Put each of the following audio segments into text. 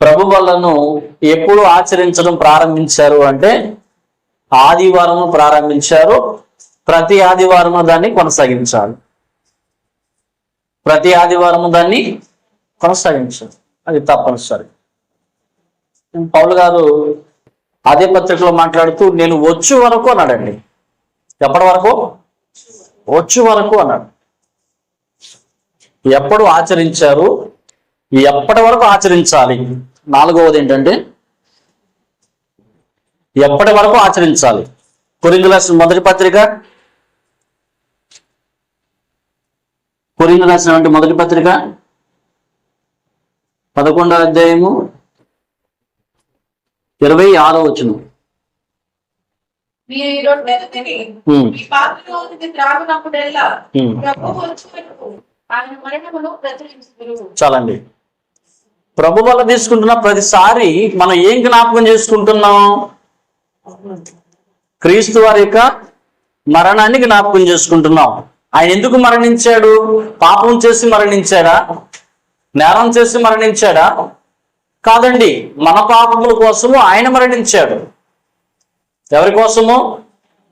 ప్రభు వల్లను ఎప్పుడు ఆచరించడం ప్రారంభించారు అంటే ఆదివారం ప్రారంభించారు. ప్రతి ఆదివారం దాన్ని కొనసాగించాలి. ప్రతి ఆదివారం దాన్ని కొనసాగించాలి. అది తప్పనిసరి. పౌలు గారు అదే పత్రికలో మాట్లాడుతూ నేను వచ్చు వరకు అన్నాడండి. ఎప్పటి వరకు? వచ్చు వరకు అన్నాడు. ఎప్పుడు ఆచరించారు? ఎప్పటి వరకు ఆచరించాలి? నాలుగవది ఏంటంటే ఎప్పటి వరకు ఆచరించాలి? రాసిన మొదటి పత్రిక? కొరిందు రాసినటువంటి మొదటి పత్రిక? పదకొండో అధ్యాయము ఇరవై ఆరో వచ్చును చాలండి. ప్రభు వల్ల తీసుకుంటున్న ప్రతిసారి మనం ఏం జ్ఞాపకం చేసుకుంటున్నాం? క్రీస్తు వారి యొక్క మరణాన్ని జ్ఞాపకం చేసుకుంటున్నాం. ఆయన ఎందుకు మరణించాడు? పాపం చేసి మరణించాడా? నేరం చేసి మరణించాడా? కాదండి మన పాపముల కోసము ఆయన మరణించాడు. ఎవరి కోసము?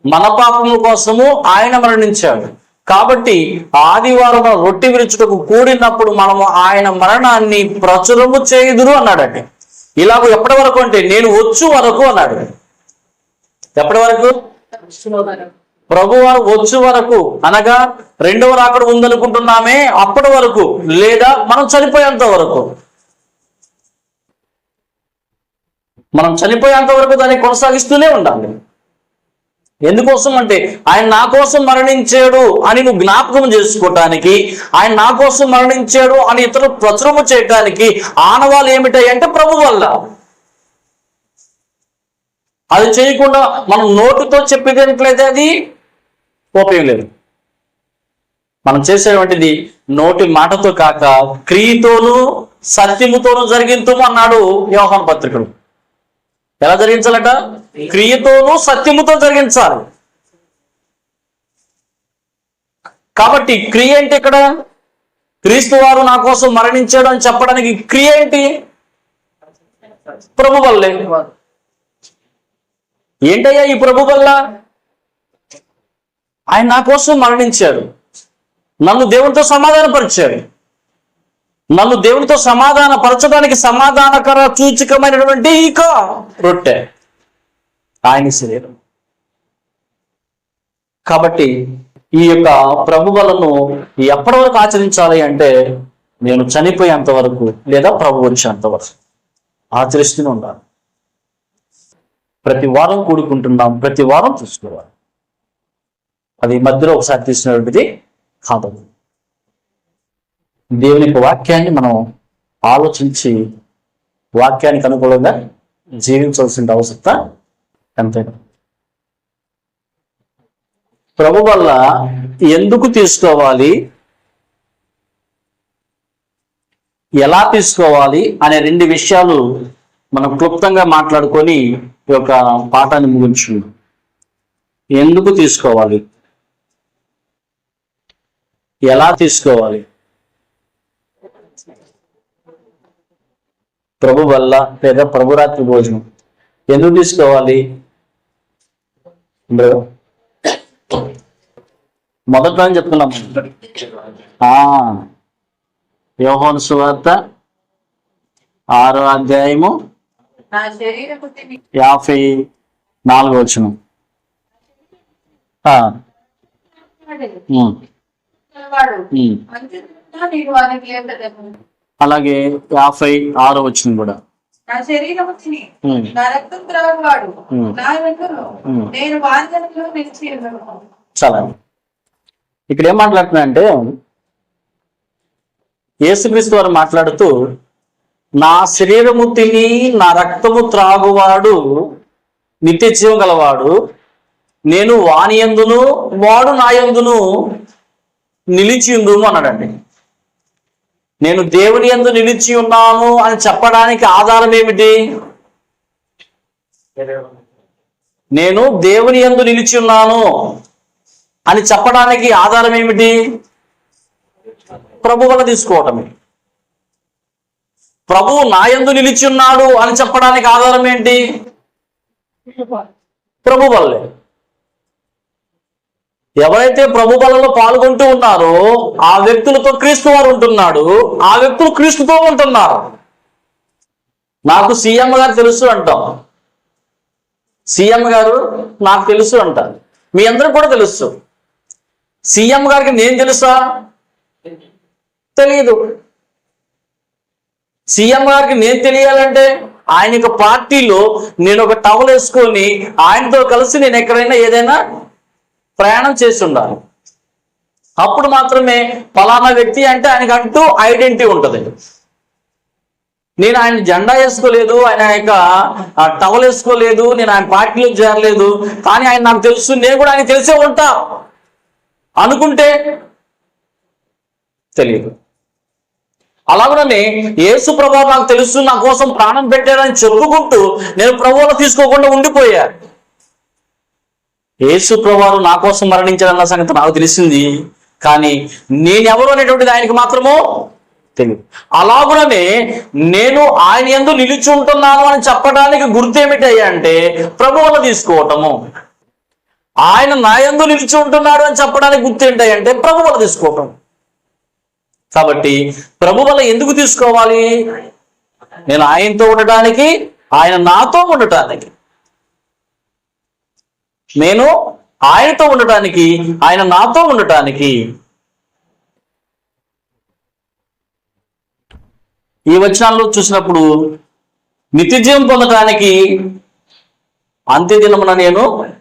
మన పాపముల కోసము ఆయన మరణించాడు. కాబట్టి ఆదివారం రొట్టె విరుచుటకు కూడినప్పుడు మనము ఆయన మరణాన్ని ప్రచురము చేయుదురు అన్నాడండి. ఇలాగ ఎప్పటి వరకు అంటే నేను వచ్చు వరకు అన్నాడు. ఎప్పటి వరకు? ప్రభువారు వచ్చు వరకు. అనగా రెండవ రాకడ ఉందనుకుంటున్నామే అప్పటి వరకు లేదా మనం చనిపోయేంత వరకు. మనం చనిపోయేంత వరకు దాన్ని కొనసాగిస్తూనే ఉండాలి. ఎందుకోసం అంటే ఆయన నా కోసం మరణించాడు అని నువ్వు జ్ఞాపకం చేసుకోవటానికి ఆయన నా కోసం మరణించాడు అని ఇతరులు ప్రచురము చేయటానికి ఆనవాళ్ళు ఏమిటాయి అంటే ప్రభు వల్ల. అది చేయకుండా మనం నోటుతో చెప్పేటట్లయితే అది? ఉపయోగం లేదు. మనం చేసేటువంటిది నోటి మాటతో కాక క్రియతోనూ సత్యముతోనూ జరిగింతుము అన్నాడు వ్యవహార పత్రికలు. ఎలా జరిగించాలట? క్రియతోనూ సత్యముతో జరిగించాలి. కాబట్టి క్రియ ఏంటి ఇక్కడ క్రీస్తు వారు నా కోసం మరణించాడు అని చెప్పడానికి క్రియ ఏంటి? ప్రభు వల్లే. ఏంటయ్యా ఈ ప్రభు వల్ల? ఆయన నా కోసం మరణించాడు. నన్ను దేవునితో సమాధానపరిచాడు. నన్ను దేవునితో సమాధాన పరచడానికి సమాధానకర సూచికమైనటువంటి ఇక రొట్టె. ఆయన శరీరం. కాబట్టి ఈ యొక్క ప్రభువులను ఎప్పటి వరకు ఆచరించాలి అంటే నేను చనిపోయేంత వరకు లేదా ప్రభు వచ్చేంత వరకు ఆచరిస్తూనే ఉండాలి. ప్రతి వారం కూడుకుంటున్నాం ప్రతి వారం చూసుకోవాలి. అది మధ్యలో ఒకసారి తీసినటువంటిది కాదు. దేవుని యొక్క వాక్యాన్ని మనం ఆలోచించి వాక్యానికి అనుకూలంగా జీవించవలసిన అవసరత అంతే. ప్రభు వల్ల ఎందుకు తీసుకోవాలి? ఎలా తీసుకోవాలి? అనే రెండు విషయాలు మనం క్లుప్తంగా మాట్లాడుకొని ఈ యొక్క పాఠాన్ని ముగించుకుందాం. ఎందుకు తీసుకోవాలి? ఎలా తీసుకోవాలి? ప్రభు వల్ల లేదా ప్రభురాత్రి భోజనం. ఎందుకు తీసుకోవాలి? మొదట్లో చెప్తున్నాం యోహోన్ సువార్త ఆరో అధ్యాయము యాభై నాలుగు వచ్చిన అలాగే యాభై ఆరో వచ్చిన కూడా. నా శరీరము తిని ఉమ్, నా రక్తం త్రాగువాడు. నా వెంటను. నేను వాంఛనలో నిలిచి చాలా. ఇక్కడ ఏం మాట్లాడుతున్నాయంటే యేసుక్రీస్తు వారు మాట్లాడుతూ నా శరీరము తిని నా రక్తము త్రాగువాడు నిత్య జీవం గలవాడు నేను వాని యందును వాడు నా యందును నిలిచి అన్నాడండి. నేను దేవుని యందు నిలిచి ఉన్నాను అని చెప్పడానికి ఆధారం ఏమిటి? నేను దేవుని యందు నిలిచి ఉన్నాను అని చెప్పడానికి ఆధారం ఏమిటి? ప్రభు వల్ల తీసుకోవటమే. ప్రభువు నా యందు నిలిచి ఉన్నాడు అని చెప్పడానికి ఆధారం ఏంటి? ప్రభు వల్లే. ఎవరైతే ప్రభు బలంలో పాల్గొంటూ ఉన్నారో ఆ వ్యక్తులతో క్రీస్తు వారు ఉంటున్నాడు. ఆ వ్యక్తులు క్రీస్తుతో ఉంటున్నారు. నాకు సీఎం గారు తెలుసు అంటాం. సీఎం గారు నాకు తెలుసు అంట. మీ అందరికి కూడా తెలుసు. సీఎం గారికి నేను తెలుసా? తెలియదు సీఎం గారికి నేను తెలియాలంటే ఆయన యొక్క పార్టీలో నేను ఒక టవల్ వేసుకొని ఆయనతో కలిసి నేను ఎక్కడైనా ఏదైనా ప్రయాణం చేసి ఉండాలి అప్పుడు మాత్రమే ఫలానా వ్యక్తి అంటే ఆయనకంటూ ఐడెంటిటీ ఉంటుంది. నేను ఆయన జెండా వేసుకోలేదు ఆయన యొక్క టవల్ వేసుకోలేదు నేను ఆయన పార్టీలో చేరలేదు కానీ ఆయన నాకు తెలుసు నేను కూడా ఆయన తెలిసే ఉంటా. అనుకుంటే తెలియదు. అలాగనే యేసు ప్రభు నాకు తెలుసు నా కోసం ప్రాణం పెట్టారని చెప్పుకుంటూ నేను ప్రభువులో తీసుకోకుండా ఉండిపోయాను యేసు ప్రభువారు నా కోసం మరణించాడన్న సంగతి నాకు తెలిసింది కానీ నేనెవరు అనేటువంటిది ఆయనకి మాత్రమో తెలియదు అలాగుననే నేను ఆయన ఎందు నిలిచి ఉంటున్నాను అని చెప్పడానికి గుర్తు ఏమిటయ్యా అంటే ప్రభువును తీసుకోవటము. ఆయన నా ఎందు నిలిచి ఉంటున్నాడు అని చెప్పడానికి గుర్తు ఏంటంటే ప్రభువులు తీసుకోవటం. కాబట్టి ప్రభు వల్ల ఎందుకు తీసుకోవాలి? నేను ఆయనతో ఉండటానికి ఆయన నాతో ఉండటానికి. నేను ఆయనతో ఉండటానికి ఆయన నాతో ఉండటానికి. ఈ వచనాల్లో చూసినప్పుడు నిత్యజీవం పొందటానికి అంత్యదినమున నేను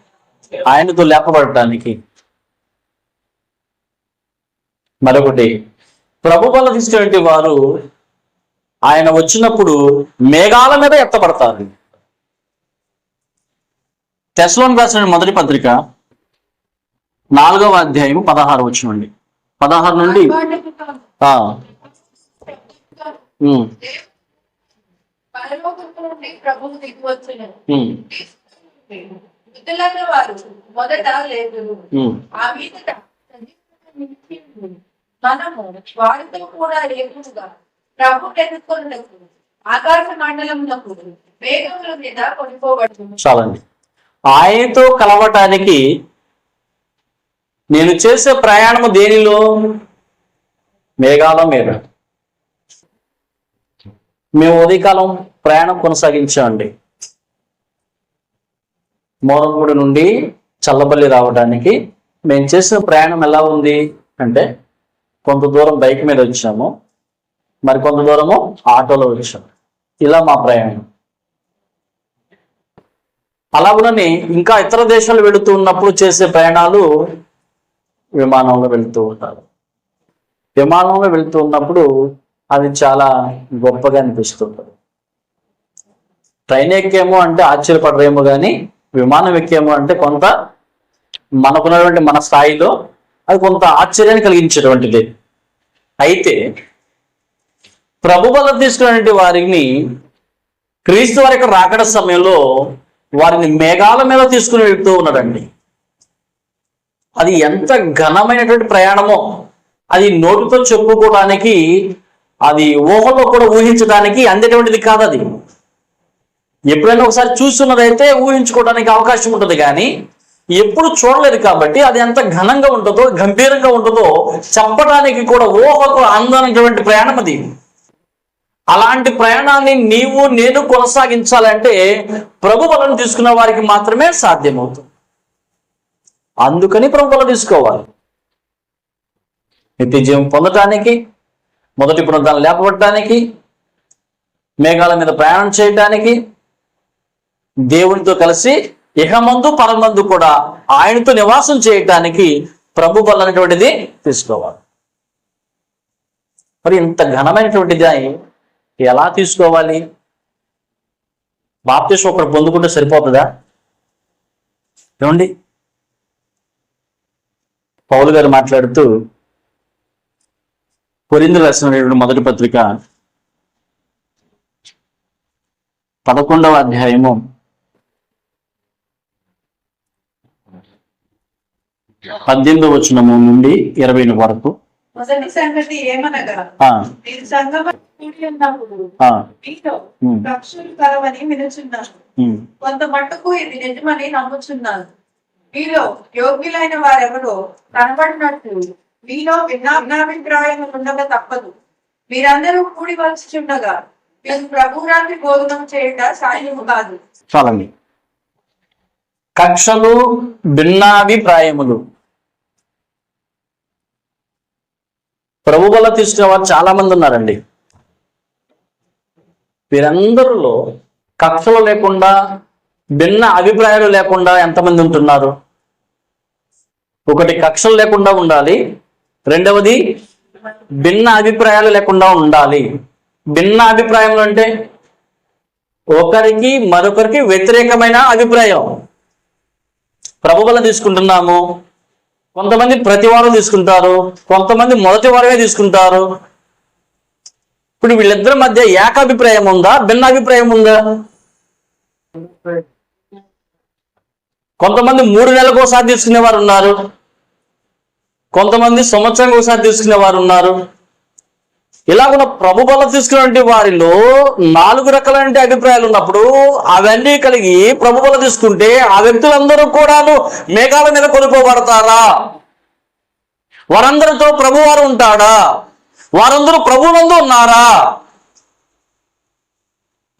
ఆయనతో లేపబడటానికి. మరొకటి ప్రభు వల్ల తీసుకునే వారు ఆయన వచ్చినప్పుడు మేఘాల మీద ఎత్తబడతారు. తెస్లోన్ రాసిన మొదటి పత్రిక నాలుగవ అధ్యాయం పదహారు పదహారు నుండి. పరలోకము నుండి వచ్చిన వారు మొదట లేదు ఉమ్. ఆ మీదట మనము వారితో కూడా ఏకుగా ప్రభు ఎదుర్కొన్నకు ఆకాశ మండలమునకు వేగముల మీద చాలండి. ఆయనతో కలవటానికి నేను చేసే ప్రయాణము దేనిలో? మేఘాల మీద. మేము ఉదయకాలం ప్రయాణం కొనసాగించామండి మోరంగూడి నుండి చల్లబల్లి రావడానికి మేము చేసిన ప్రయాణం ఎలా ఉంది అంటే కొంత దూరం బైక్ మీద వచ్చాము మరి కొంత దూరము ఆటోలో వచ్చాము ఇలా మా ప్రయాణం. అలాగనే ఇంకా ఇతర దేశాలు వెళుతూ ఉన్నప్పుడు చేసే ప్రయాణాలు విమానంలో వెళుతూ ఉంటారు. విమానంలో వెళుతూ ఉన్నప్పుడు అది చాలా గొప్పగా అనిపిస్తుంటుంది. ట్రైన్ ఎక్కేమో అంటే ఆశ్చర్యపడరేమో కానీ విమానం ఎక్కేమో అంటే కొంత మనకున్నటువంటి మన స్థాయిలో అది కొంత ఆశ్చర్యాన్ని కలిగించేటువంటిది. అయితే ప్రభు వల్ల తీసుకున్నటువంటి వారిని క్రీస్తు వారి యొక్క రాకడ సమయంలో వారిని మేఘాల మీద తీసుకుని వెళ్తూ ఉన్నాడండి. అది ఎంత ఘనమైనటువంటి ప్రయాణమో అది నోటితో చెప్పుకోవడానికి అది ఊహలో కూడా ఊహించడానికి అందేటువంటిది కాదు అది. ఎప్పుడైనా ఒకసారి చూస్తున్నదైతే ఊహించుకోవడానికి అవకాశం ఉంటుంది కానీ ఎప్పుడు చూడలేదు కాబట్టి అది ఎంత ఘనంగా ఉంటుందో గంభీరంగా ఉంటుందో చెప్పడానికి కూడా ఊహకు అందనటువంటి ప్రయాణం అది. అలాంటి ప్రయాణాన్ని నీవు నేను కొనసాగించాలంటే ప్రభు బలం తీసుకున్న వారికి మాత్రమే సాధ్యమవుతుంది. అందుకని ప్రభు బలం తీసుకోవాలి. నిత్య జీవం పొందటానికి మొదటి పునరుద్ధానం లేపబడటానికి మేఘాల మీద ప్రయాణం చేయటానికి దేవునితో కలిసి ఇహమందు పరమందు కూడా ఆయనతో నివాసం చేయటానికి ప్రభు బలం అనేటువంటిది తీసుకోవాలి. మరి ఇంత ఘనమైనటువంటిది ఎలా తీసుకోవాలి? బాప్తి ఒకటి పొందుకుంటే సరిపోతుందా? ఏమండి? పౌలు గారు మాట్లాడుతూ కొరిందు రాసినటువంటి మొదటి పత్రిక పదకొండవ అధ్యాయము. పద్దెనిమిదవ వచనము నుండి ఇరవై వరకు. మొదటి సంగతి ఏమనగా ఆ, మీరు సంగమ కూడి ఉన్నప్పుడు ఆ, మీలో ఉమ్, రక్షలు కలవని. కొంత మట్టుకు ఇది నిజమని నమ్ముచున్నాను. మీలో యోగ్యులైన వారెవరో కనబడినట్టు మీలో భిన్న భిన్నాభిప్రాయం ఉండక తప్పదు. మీరందరూ కూడి వలసిచుండగా మీరు ప్రభురాన్ని భోజనం చేయట సాధ్యము కాదు. చాలండి. కక్షలు భిన్నాభిప్రాయములు. ప్రభు వల్ల తీసుకునే వారు చాలా మంది ఉన్నారండి. వీరందరిలో కక్షలు లేకుండా భిన్న అభిప్రాయాలు లేకుండా ఎంతమంది ఉంటున్నారు? ఒకటి కక్షలు లేకుండా ఉండాలి రెండవది భిన్న అభిప్రాయాలు లేకుండా ఉండాలి. భిన్న అభిప్రాయం అంటే ఒకరికి మరొకరికి వ్యతిరేకమైన అభిప్రాయం. ప్రభువల తీసుకుంటున్నాము కొంతమంది ప్రతి వారం తీసుకుంటారు కొంతమంది మొదటి వారమే తీసుకుంటారు. ఇప్పుడు వీళ్ళిద్దరి మధ్య ఏకాభిప్రాయం ఉందా భిన్న అభిప్రాయం ఉందా? కొంతమంది మూడు నెలలకు ఒకసారి తీసుకునే వారు ఉన్నారు. కొంతమంది సంవత్సరానికి ఒకసారి తీసుకునే వారు ఉన్నారు. ఇలాగున్న ప్రభు బలం తీసుకున్నటువంటి వారిలో నాలుగు రకాలైన అభిప్రాయాలు ఉన్నప్పుడు అవన్నీ కలిగి ప్రభు బలం తీసుకుంటే ఆ వ్యక్తులందరూ కూడాను మేఘాల మీద కొనుక్కోబడతారా వారందరితో ప్రభువారు ఉంటాడా? వారందరూ ప్రభువులందు ఉన్నారా?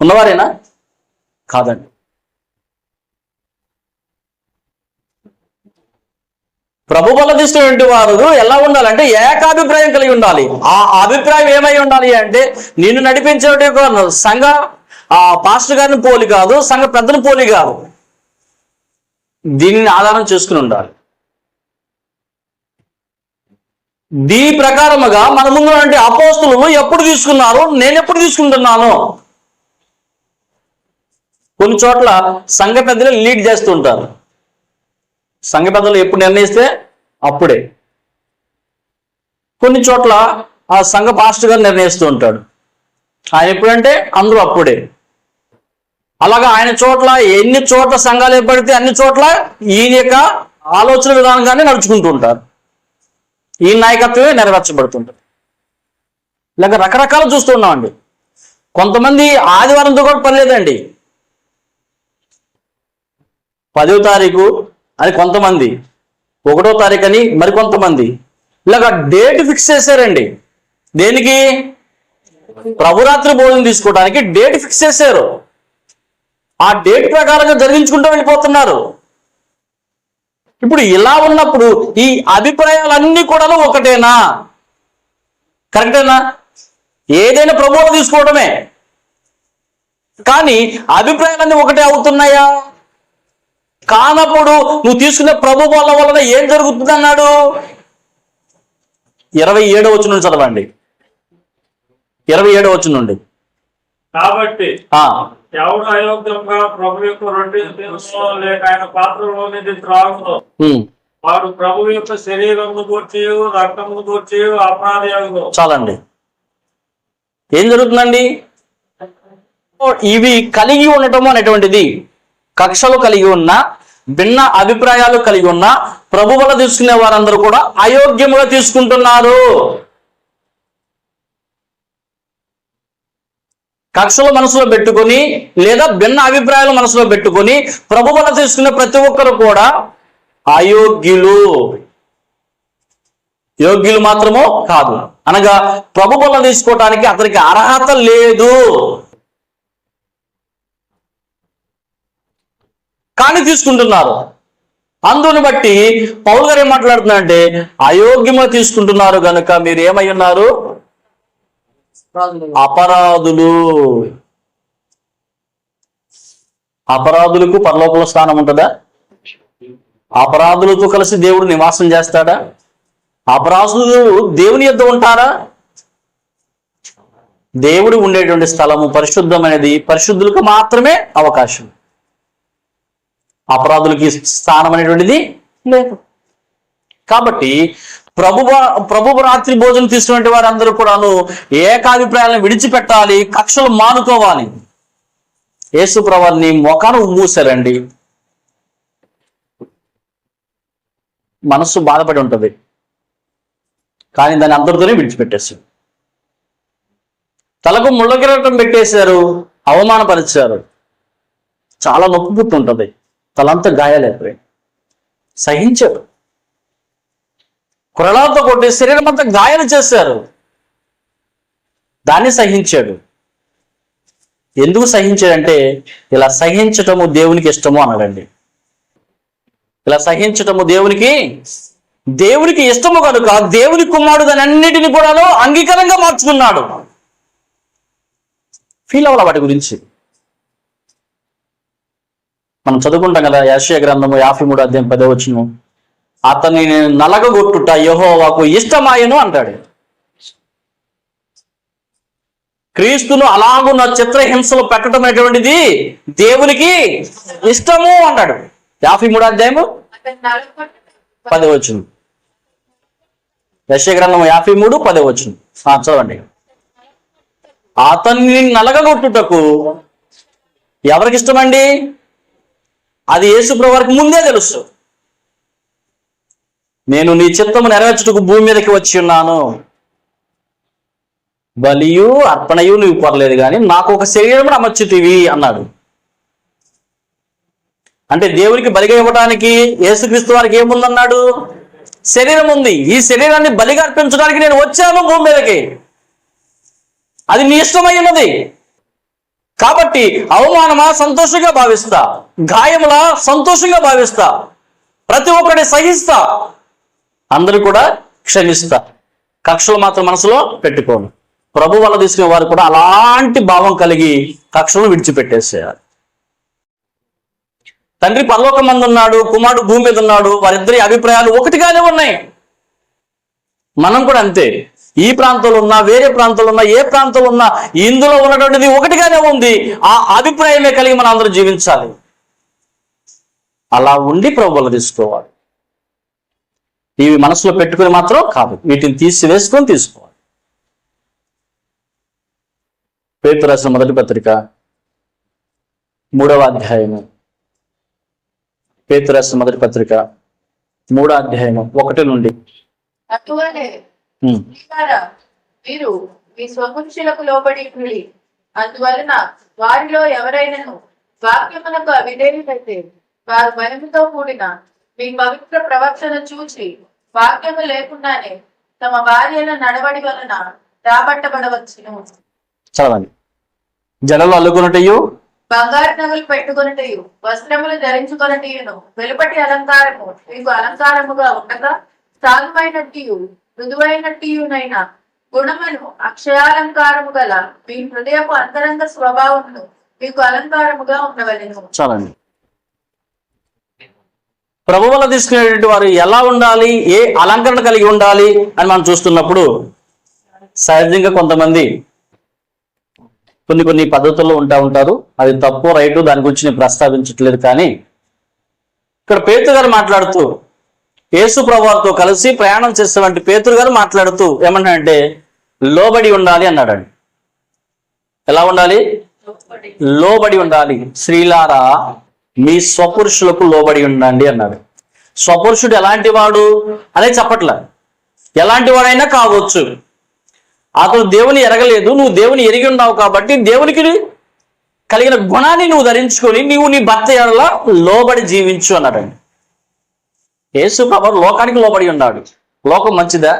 ఉన్నవారేనా? కాదండి. ప్రభు బల వారు ఎలా ఉండాలంటే ఏకాభిప్రాయం కలిగి ఉండాలి. ఆ అభిప్రాయం ఏమై ఉండాలి అంటే నిన్ను నడిపించే సంఘ ఆ పాస్టర్ గారిని పోలి కాదు సంఘ పెద్దలు పోలి కాదు. దీనిని ఆధారం చేసుకుని ఉండాలి. దీని ప్రకారముగా మన ముందు ఉన్నటువంటి అపోస్తులు ఎప్పుడు తీసుకున్నారు? నేను ఎప్పుడు తీసుకుంటున్నాను? కొన్ని చోట్ల సంఘ పెద్దలు లీడ్ చేస్తుంటారు సంఘ పెద్దలు ఎప్పుడు నిర్ణయిస్తే అప్పుడే. కొన్ని చోట్ల ఆ సంఘ పాస్టర్ గారు నిర్ణయిస్తూ ఉంటాడు. ఆయన ఎప్పుడంటే అందరూ అప్పుడే. అలాగా ఆయన చోట్ల ఎన్ని చోట్ల సంఘాలు ఏర్పడితే అన్ని చోట్ల ఈయన యొక్క ఆలోచన విధానంగానే నడుచుకుంటూ ఉంటారు. ఈ నాయకత్వమే నెరవేర్చబడుతుంటుంది. ఇలాగ రకరకాలు చూస్తున్నామండి కొంతమంది ఆదివారంతో కూడా పర్లేదండి. పదో తారీఖు అని కొంతమంది. ఒకటో తారీఖు అని మరికొంతమంది. ఇలాగ డేట్ ఫిక్స్ చేశారండి. దేనికి? ప్రభురాత్రి భోజనం తీసుకోవడానికి డేట్ ఫిక్స్ చేశారు. ఆ డేట్ ప్రకారంగా జరిగించుకుంటూ వెళ్ళిపోతున్నారు. ఇప్పుడు ఇలా ఉన్నప్పుడు ఈ అభిప్రాయాలన్నీ కూడా ఒకటేనా? కరెక్టేనా? ఏదైనా ప్రభువులు తీసుకోవడమే. కానీ అభిప్రాయాలన్నీ ఒకటే అవుతున్నాయా? కానప్పుడు నువ్వు తీసుకునే ప్రభు వల్ల వలన ఏం జరుగుతుంది అన్నాడు? ఇరవై ఏడో వచ్చి నుండి చదవండి. ఇరవై ఏడో వచ్చి నుండి. కాబట్టి ఆ, ఎవడు అయోగ్యంగా ప్రభు యొక్క రొట్టె తినో లేక ఆయన పాత్రలోనిది త్రాగునో ఉమ్, వాడు ప్రభు యొక్క శరీరమును గూర్చి రక్తమును గూర్చి అపరాధి చాలండి. ఏం జరుగుతుందండి? ఇవి కలిగి ఉండటం అనేటువంటిది కక్షలు కలిగి ఉన్న భిన్న అభిప్రాయాలు కలిగి ఉన్న ప్రభువుల తీసుకునే వారందరూ కూడా అయోగ్యముగా తీసుకుంటున్నారు. కక్షలు మనసులో పెట్టుకొని లేదా భిన్న అభిప్రాయాలు మనసులో పెట్టుకొని ప్రభువుల తీసుకునే ప్రతి ఒక్కరు కూడా అయోగ్యులు. యోగ్యులు మాత్రమో కాదు. అనగా ప్రభు తీసుకోవటానికి అతనికి అర్హత లేదు. కానీ తీసుకుంటున్నారు. అందుని బట్టి పౌలు గారు ఏం మాట్లాడుతున్నారంటే అయోగ్యముగా తీసుకుంటున్నారు గనుక మీరు ఏమై ఉన్నారు? అపరాధులు. అపరాధులకు పరలోకంలో స్థానం ఉంటుందా? అపరాధులతో కలిసి దేవుడు నివాసం చేస్తాడా? అపరాధులు దేవుని యొద్ద ఉంటారా? దేవుడు ఉండేటువంటి స్థలము పరిశుద్ధమైనది పరిశుద్ధులకు మాత్రమే అవకాశం. అపరాధులకి స్థానం అనేటువంటిది లేదు. కాబట్టి ప్రభు ప్రభు రాత్రి భోజనం తీసుకునే వారందరూ కూడాను ఏకాభిప్రాయాలను విడిచిపెట్టాలి కక్షలు మానుకోవాలి. యేసు ప్రభాని మొఖాను మూసారండి మనస్సు బాధపడి ఉంటుంది. కానీ దాన్ని అందరితోనే విడిచిపెట్టేశారు. తలకు ముళ్ళకిరటం పెట్టేశారు అవమానపరిచారు. చాలా నొప్పి ఉంటుంది తలంతా గాయాలైపోయింది సహించారు. కురళాలతో కొట్టి శరీరం అంతా గాయాలు చేశారు. దాన్ని సహించాడు. ఎందుకు సహించాడంటే ఇలా సహించటము దేవునికి ఇష్టము అన్నాడండి. ఇలా సహించటము దేవునికి దేవునికి ఇష్టము కనుక దేవుని కుమారుడు దాని అన్నిటిని కూడా అంగీకారంగా మార్చుకున్నాడు. ఫీల్ అవ్వాలి వాటి గురించి? మనం చదువుకుంటాం కదా యాషయ గ్రంథము యాభై మూడు అధ్యాయం పదో వచ్చిన అతని నలగగొట్టుట యహోవాకు ఇష్టమాయను అంటాడు. క్రీస్తును అలాగున్న చిత్రహింసలు పెట్టడం అనేటువంటిది దేవునికి ఇష్టము అంటాడు. యాభై మూడు అధ్యాయము పది వచ్చును యశ గ్రంథం యాభై మూడు పది వచ్చును చదవండి. అతన్ని నలగగొట్టుటకు ఎవరికి ఇష్టమండి? అది యేసుప్రభు వారికి ముందే తెలుసు. నేను నీ చిత్తము నెరవేర్చుటకు భూమి మీదకి వచ్చి ఉన్నాను. బలియు అర్పణయు నువ్వు పర్లేదు కానీ నాకు ఒక శరీరం అమర్చుతీవి అన్నాడు. అంటే దేవునికి బలిగా ఇవ్వడానికి యేసుక్రీస్తు వారికి ఏముందన్నాడు శరీరం ఉంది. ఈ శరీరాన్ని బలిగా అర్పించడానికి నేను వచ్చాను భూమి మీదకి. అది నీ ఇష్టమై ఉన్నది కాబట్టి అవమానమా సంతోషంగా భావిస్తా గాయములా సంతోషంగా భావిస్తా ప్రతి ఒక్కరిని సహిస్తా అందరూ కూడా క్షమిస్తా. కక్షలు మాత్రం మనసులో పెట్టుకోను. ప్రభు వల్ల తీసుకునే వారు కూడా అలాంటి భావం కలిగి కక్షలను విడిచిపెట్టేసేయాలి. తండ్రి పరలోక మంది ఉన్నాడు కుమారుడు భూమి మీద ఉన్నాడు వారిద్దరి అభిప్రాయాలు ఒకటిగానే ఉన్నాయి. మనం కూడా అంతే. ఈ ప్రాంతంలో ఉన్నా వేరే ప్రాంతంలో ఉన్నా ఏ ప్రాంతంలో ఉన్నా ఇందులో ఉన్నటువంటిది ఒకటిగానే ఉంది. ఆ అభిప్రాయమే కలిగి మనం అందరూ జీవించాలి. అలా ఉండి ప్రభువులు తీసుకోవాలి. ఇవి మనసులో పెట్టుకుని మాత్రం కాదు వీటిని తీసివేసుకొని తీసుకోవాలి. పేరు రాసిన మొదటి పత్రిక మూడవ అధ్యాయము. పేరు రాసిన మొదటి పత్రిక మూడో అధ్యాయము ఒకటి నుండి. మీరు మీ స్వపురుషులకు లోబడి ఉండి అందువలన వారిలో ఎవరైనాను వాక్యములకు అవిధేయులైతే వారు భయముతో కూడిన మీ పవిత్ర ప్రవర్తన చూచి వాక్యము లేకుండానే తమ భార్యల నడవడి వలన రాబట్టబడవచ్చును. చదవండి. అల్లుకున్నటయు బంగారు నగలు పెట్టుకొనటయు వస్త్రములు ధరించుకొనటయును వెలుపటి అలంకారము మీకు అలంకారముగా ఉండగా మృదువైన మృదువైనట్టియునైన గుణమును అక్షయాలంకారము గల మీ హృదయపు అంతరంగ స్వభావమును మీకు అలంకారముగా ఉండవలను. చాలండి. ప్రభువుల తీసుకునేటువంటి వారు ఎలా ఉండాలి ఏ అలంకరణ కలిగి ఉండాలి అని మనం చూస్తున్నప్పుడు సహజంగా కొంతమంది కొన్ని కొన్ని పద్ధతుల్లో ఉంటా ఉంటారు. అది తప్పు రైటు దాని గురించి నేను ప్రస్తావించట్లేదు కానీ ఇక్కడ పేతురు గారు మాట్లాడుతూ యేసు ప్రభువారితో కలిసి ప్రయాణం చేసేటువంటి పేతురు గారు మాట్లాడుతూ ఏమన్నాడంటే లోబడి ఉండాలి అన్నాడండి. ఎలా ఉండాలి? లోబడి ఉండాలి. శ్రీలారా మీ స్వపురుషులకు లోబడి ఉండండి అన్నాడు. స్వపురుషుడు ఎలాంటి వాడు? అనే చెప్పట్ల. ఎలాంటి వాడైనా కావచ్చు. అతను దేవుని ఎరగలేదు నువ్వు దేవుని ఎరిగి ఉన్నావు కాబట్టి దేవునికి కలిగిన గుణాన్ని నువ్వు ధరించుకొని నీవు నీ భర్త ఎడల లోబడి జీవించు అన్నాడండి. యేసు ప్రభు లోకానికి లోబడి ఉన్నాడు. లోకం మంచిదా?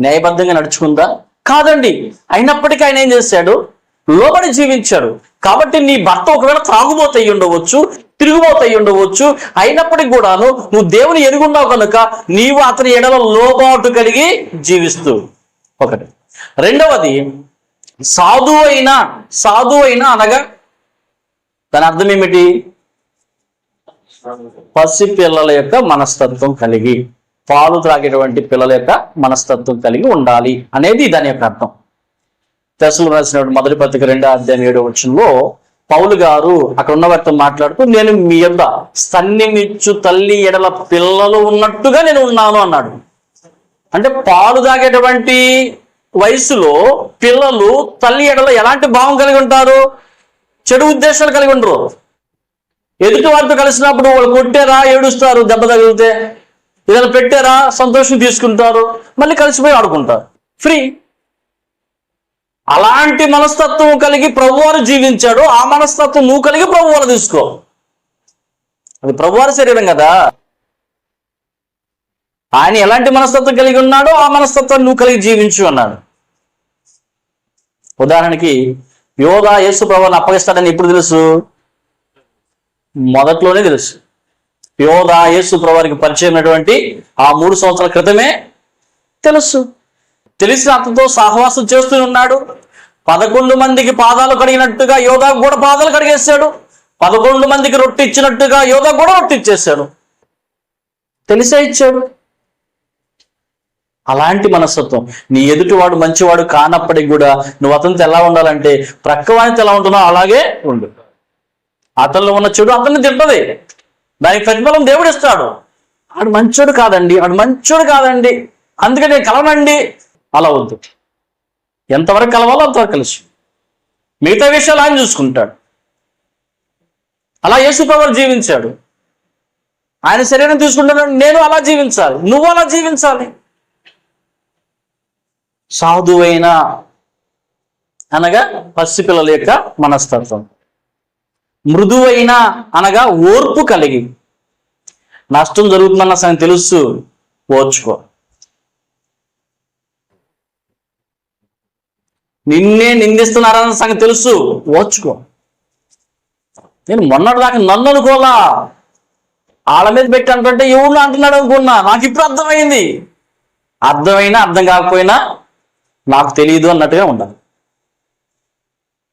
న్యాయబద్ధంగా నడుచుకుందా? కాదండి. అయినప్పటికీ ఆయన ఏం చేశాడు? లోబడి జీవించాడు. కాబట్టి నీ భర్త ఒకవేళ త్రాగుబోతు అయి ఉండవచ్చు తిరుగుబోతు అయి ఉండవచ్చు అయినప్పటికీ కూడాను నువ్వు దేవుని ఎరుగున్నావు కనుక నీవు అతని ఎడల లోబాటు కలిగి జీవిస్తూ. ఒకటి. రెండవది సాధు అయినా సాధు అయినా అనగా దాని అర్థం ఏమిటి? పసి పిల్లల యొక్క మనస్తత్వం కలిగి పాలు త్రాగేటువంటి పిల్లల యొక్క మనస్తత్వం కలిగి ఉండాలి అనేది దాని యొక్క అర్థం. దశలు రాసినటువంటి మొదటి పత్రిక రెండో అధ్యాయం ఏడో వచ్చంలో పౌలు గారు అక్కడ ఉన్న వారితో మాట్లాడుతూ నేను మీ యొక్క స్తన్యమిచ్చు తల్లి ఎడల పిల్లలు ఉన్నట్టుగా నేను ఉన్నాను అన్నాడు. అంటే పాలు తాగేటువంటి వయసులో పిల్లలు తల్లి ఎడల ఎలాంటి భావం కలిగి ఉంటారు? చెడు ఉద్దేశాలు కలిగి ఉండరు. ఎదుటి వారితో కలిసినప్పుడు వాళ్ళు కొట్టారా ఏడుస్తారు దెబ్బ తగిలితే? ఏదైనా పెట్టారా సంతోషం తీసుకుంటారు మళ్ళీ కలిసిపోయి ఆడుకుంటారు. ఫ్రీ అలాంటి మనస్తత్వం కలిగి ప్రభువారు జీవించాడు. ఆ మనస్తత్వం నువ్వు కలిగి ప్రభువారు తీసుకో. అది ప్రభువారి శరీరం కదా. ఆయన ఎలాంటి మనస్తత్వం కలిగి ఉన్నాడో ఆ మనస్తత్వం నువ్వు కలిగి జీవించు అన్నాడు. ఉదాహరణకి యోగా యేసు ప్రభువాన్ని అప్పగిస్తాడని ఎప్పుడు తెలుసు? మొదట్లోనే తెలుసు. యోగా యేసు ప్రభువారికి పరిచయం ఆ మూడు సంవత్సరాల క్రితమే తెలుసు. తెలిసిన అతనితో సహవాసం చేస్తూ ఉన్నాడు. పదకొండు మందికి పాదాలు కడిగినట్టుగా యోగా కూడా పాదాలు కడిగేశాడు. పదకొండు మందికి రొట్టె ఇచ్చినట్టుగా యోధా కూడా రొట్టె ఇచ్చేశాడు. తెలిసే ఇచ్చాడు. అలాంటి మనస్తత్వం. నీ ఎదుటివాడు మంచివాడు కానప్పటికి కూడా నువ్వు అతనితో ఎలా ఉండాలంటే ప్రక్కవానితో ఎలా ఉంటున్నావు అలాగే ఉండు. అతనిలో ఉన్న చెడు అతన్ని తింటది. దానికి ప్రతిఫలం దేవుడు ఇస్తాడు. ఆడు మంచోడు కాదండి ఆడు మంచోడు కాదండి. అందుకని నేను కలవనండి అలా వద్దు. ఎంతవరకు కలవాలో అంతవరకు కలిసి. మిగతా విషయాలు ఆయన చూసుకుంటాడు. అలా యేసుప్రభు జీవించాడు. ఆయన శరీరం తీసుకుంటున్నాడు నేను అలా జీవించాలి. నువ్వు అలా జీవించాలి. సాధువైన అనగా పసిపిల్లల యొక్క మనస్తత్వం. మృదువైన అనగా ఓర్పు కలిగి. నష్టం జరుగుతుందన్న సంగతి తెలుసు ఓర్చుకో. నిన్నే నిందిస్తున్నారన్న సంగతి తెలుసు ఓర్చుకో. నేను మొన్నటి దాకా నన్ను అనుకోలా. వాళ్ళ మీద పెట్టి అంటుంటే ఎవరు అంటున్నాడు అనుకున్నా. నాకు ఇప్పుడు అర్థమైంది. అర్థమైనా అర్థం కాకపోయినా నాకు తెలియదు అన్నట్టుగా ఉండాలి.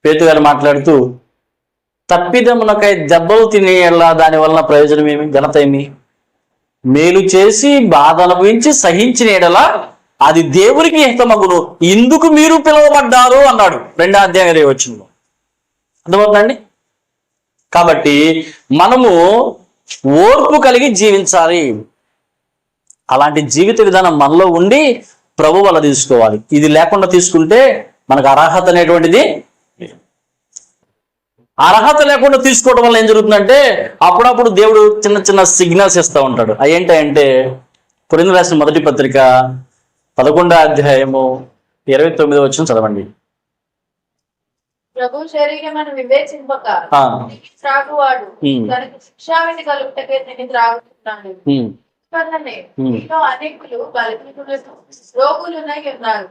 పేతు గారు మాట్లాడుతూ తప్పిదమునకై దెబ్బలు తినేలా దాని వలన ప్రయోజనం ఏమి ఘనత ఏమి? మేలు చేసి బాధ అనుభవించి సహించిన ఎడలా అది దేవునికి హితమగును. ఇందుకు మీరు పిలువబడ్డారు అన్నాడు. రెండో అధ్యాయం వచ్చిందో అర్థమవుతుందండి? కాబట్టి మనము ఓర్పు కలిగి జీవించాలి. అలాంటి జీవిత విధానం మనలో ఉండి ప్రభు వల్ల తీసుకోవాలి. ఇది లేకుండా తీసుకుంటే మనకు అర్హత అనేటువంటిది అర్హత లేకుండా తీసుకోవడం వల్ల ఏం జరుగుతుందంటే అప్పుడప్పుడు దేవుడు చిన్న చిన్న సిగ్నల్స్ ఇస్తూ ఉంటాడు. అవి ఏంటంటే కొరింద రాసిన మొదటి పత్రిక పదకొండో అధ్యాయము ఇరవై తొమ్మిది వచ్చిన చదవండి. ప్రభు శరీరమని వివేచింపక ఆ, త్రాగువాడు. ఉమ్. తనకి శిక్షావిధి కలుగుటకే నేను త్రాగుతున్నాడు. ఉమ్, వల్లనే ఉమ్. మీలో అనేకులు బలహీనులకు రోగులునై ఉన్నారు.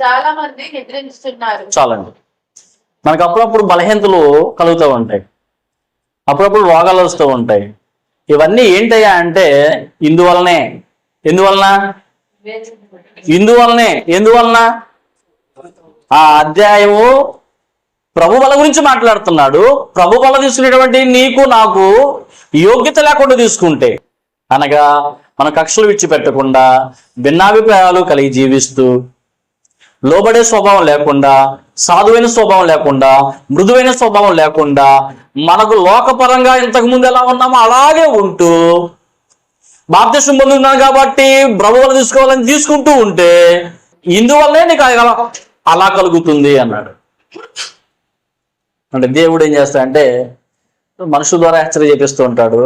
చాలా మంది నిద్రించుతున్నారు. చాలండి. మనకు అప్పుడప్పుడు బలహీనతలు కలుగుతూ ఉంటాయి. అప్పుడప్పుడు రోగాలు వస్తూ ఉంటాయి. ఇవన్నీ ఏంటయ్యా అంటే ఇందువలనే. ఎందువలన? ఇందువలనే. ఎందువలన? ఆ అధ్యాయము ప్రభు బల గురించి మాట్లాడుతున్నాడు. ప్రభు బల తీసుకునేటువంటి నీకు నాకు యోగ్యత లేకుండా తీసుకుంటే అనగా మన కక్షలు విడిచిపెట్టకుండా భిన్నాభిప్రాయాలు కలిగి జీవిస్తూ లోబడే స్వభావం లేకుండా సాధువైన స్వభావం లేకుండా మృదువైన స్వభావం లేకుండా మనకు లోకపరంగా ఇంతకు ముందు ఎలా ఉన్నామో అలాగే ఉంటూ బాప్తిష్టం పొందుతున్నాను కాబట్టి ప్రభువులు తీసుకోవాలని తీసుకుంటూ ఉంటే ఇందువల్లే నీకు అలా అలా కలుగుతుంది అన్నాడు. అంటే దేవుడు ఏం చేస్తాడంటే మనుషుల ద్వారా హెచ్చరిక చేపిస్తూ ఉంటాడు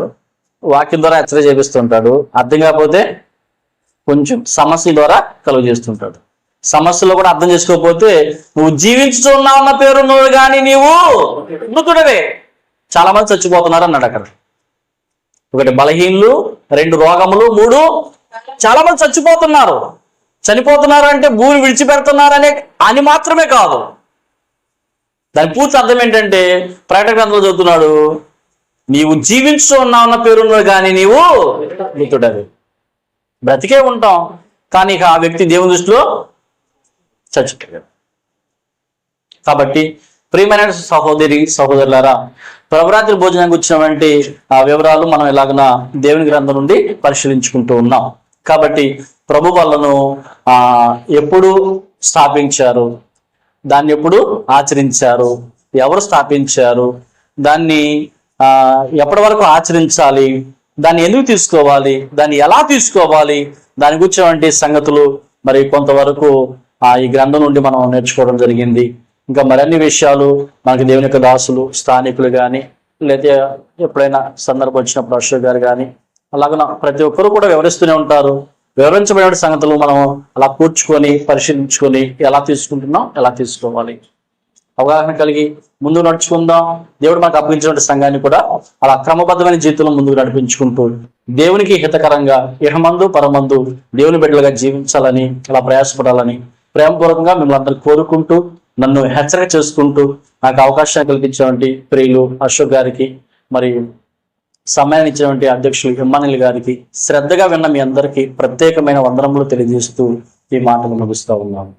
వాక్యం ద్వారా హెచ్చరిక చేపిస్తూ ఉంటాడు అర్థం కాకపోతే కొంచెం సమస్య ద్వారా కలుగు చేస్తుంటాడు సమస్యలో కూడా అర్థం చేసుకోకపోతే నువ్వు జీవించుతున్నావు అన్న పేరున్నది కానీ నీవు మృతుడవే. చాలా మంది చచ్చిపోతున్నారు అన్నాడు అక్కడ. ఒకటి బలహీనులు రెండు రోగములు మూడు చాలా మంది చచ్చిపోతున్నారు. చనిపోతున్నారు అంటే భూమి విడిచిపెడుతున్నారనే అని మాత్రమే కాదు. దాని పూర్తి అర్థం ఏంటంటే ప్రకటన గ్రంథంలో చదువుతున్నాడు నీవు జీవించు ఉన్నావు అన్న పేరున్నది కానీ నీవు మృతుడవి. బ్రతికే ఉంటాం కానీ ఇక ఆ వ్యక్తి దేవుని దృష్టిలో చచ్చిపోయాడు కాబట్టి ప్రియమైన సహోదరి సహోదరులారా ప్రభరాత్రి భోజనానికి వచ్చినటువంటి ఆ వివరాలు మనం ఎలాగన దేవుని గ్రంథం నుండి పరిశీలించుకుంటూ ఉన్నాం. కాబట్టి ప్రభు వాళ్ళను ఆ ఎప్పుడు స్థాపించారు? దాన్ని ఎప్పుడు ఆచరించారు? ఎవరు స్థాపించారు? దాన్ని ఆ ఎప్పటి వరకు ఆచరించాలి? దాన్ని ఎందుకు తీసుకోవాలి? దాన్ని ఎలా తీసుకోవాలి? దాని గురించినటువంటి సంగతులు మరి కొంతవరకు ఆ ఈ గ్రంథం నుండి మనం నేర్చుకోవడం జరిగింది. ఇంకా మరిన్ని విషయాలు మనకి దేవుని యొక్క దాసులు స్థానికులు కానీ లేదా ఎప్పుడైనా సందర్భం వచ్చినప్పుడు అశోక్ గారు కానీ అలాగే ప్రతి ఒక్కరు కూడా వివరిస్తూనే ఉంటారు. వివరించబడిన సంగతులు మనం అలా కూర్చుకొని పరిశీలించుకొని ఎలా తీసుకుంటున్నాం ఎలా తీసుకోవాలి. అవగాహన కలిగి ముందు నడుచుకుందాం. దేవుడు మనకు అప్పగించినటువంటి సంఘాన్ని కూడా అలా క్రమబద్ధమైన జీవితంలో ముందుకు నడిపించుకుంటూ దేవునికి హితకరంగా ఇహమందు పరమందు దేవుని బిడ్డలుగా జీవించాలని అలా ప్రయాసపడాలని ప్రేమపూర్వకంగా మిమ్మల్ని అందరూ కోరుకుంటూ నన్ను హెచ్చరిక చేసుకుంటూ నాకు అవకాశం కల్పించినటువంటి ప్రియులు అశోక్ గారికి మరియు సమయాన్ని ఇచ్చినటువంటి అధ్యక్షులు ఇమ్మానుల్ గారికి శ్రద్ధగా విన్న మీ అందరికీ ప్రత్యేకమైన వందనములు తెలియజేస్తూ ఈ మాటలు ముగిస్తూ ఉన్నాము.